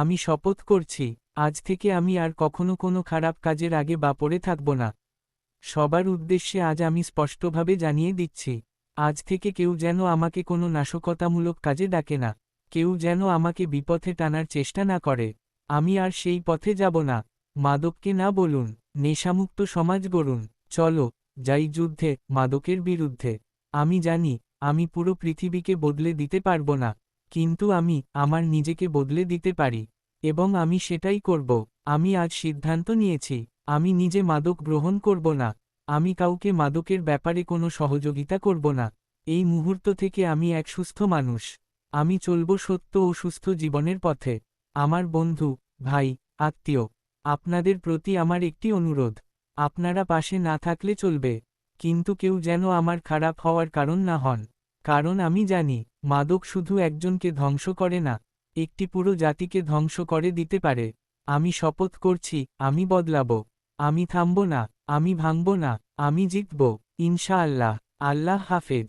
আমি শপথ করছি, আজ থেকে আমি আর কখনো কোনো খারাপ কাজের আগে বা পড়ে থাকব না। সবার উদ্দেশ্যে আজ আমি স্পষ্টভাবে জানিয়ে দিচ্ছি, আজ থেকে কেউ যেন আমাকে কোনো নাশকতামূলক কাজে ডাকে না, কেউ যেন আমাকে বিপথে টানার চেষ্টা না করে। আমি আর সেই পথে যাব না, মাদককে না বলুন, নেশামুক্ত সমাজ গড়ুন, চলো, যাই যুদ্ধে, মাদকের বিরুদ্ধে। আমি জানি, আমি পুরো পৃথিবীকে বদলে দিতে পারব না। কিন্তু আমি, আমার নিজেকে বদলে দিতে পারি। এবং আমি সেটাই করব। আমি আজ সিদ্ধান্ত নিয়েছি, আমি নিজে মাদক গ্রহণ করব না। আমি কাউকে মাদকের ব্যাপারে কোনো সহযোগিতা করব না। এই মুহূর্ত থেকে আমি এক সুস্থ মানুষ। আমি চলব সত্য ও সুস্থ জীবনের পথে। আমার বন্ধু, ভাই, আত্মীয়, আপনাদের প্রতি আমার একটি অনুরোধ। আপনারা পাশে না থাকলে চলবে। কিন্তু কেউ যেন আমার খারাপ হওয়ার কারণ না হন। কারণ আমি জানি, মাদক শুধু একজনকে ধ্বংস করে না, একটি পুরো জাতিকে ধ্বংস করে দিতে পারে। আমি শপথ করছি, আমি বদলাব। আমি থামব না, আমি ভাঙব না, আমি জিতব। ইনশাআল্লাহ, আল্লাহ হাফেজ।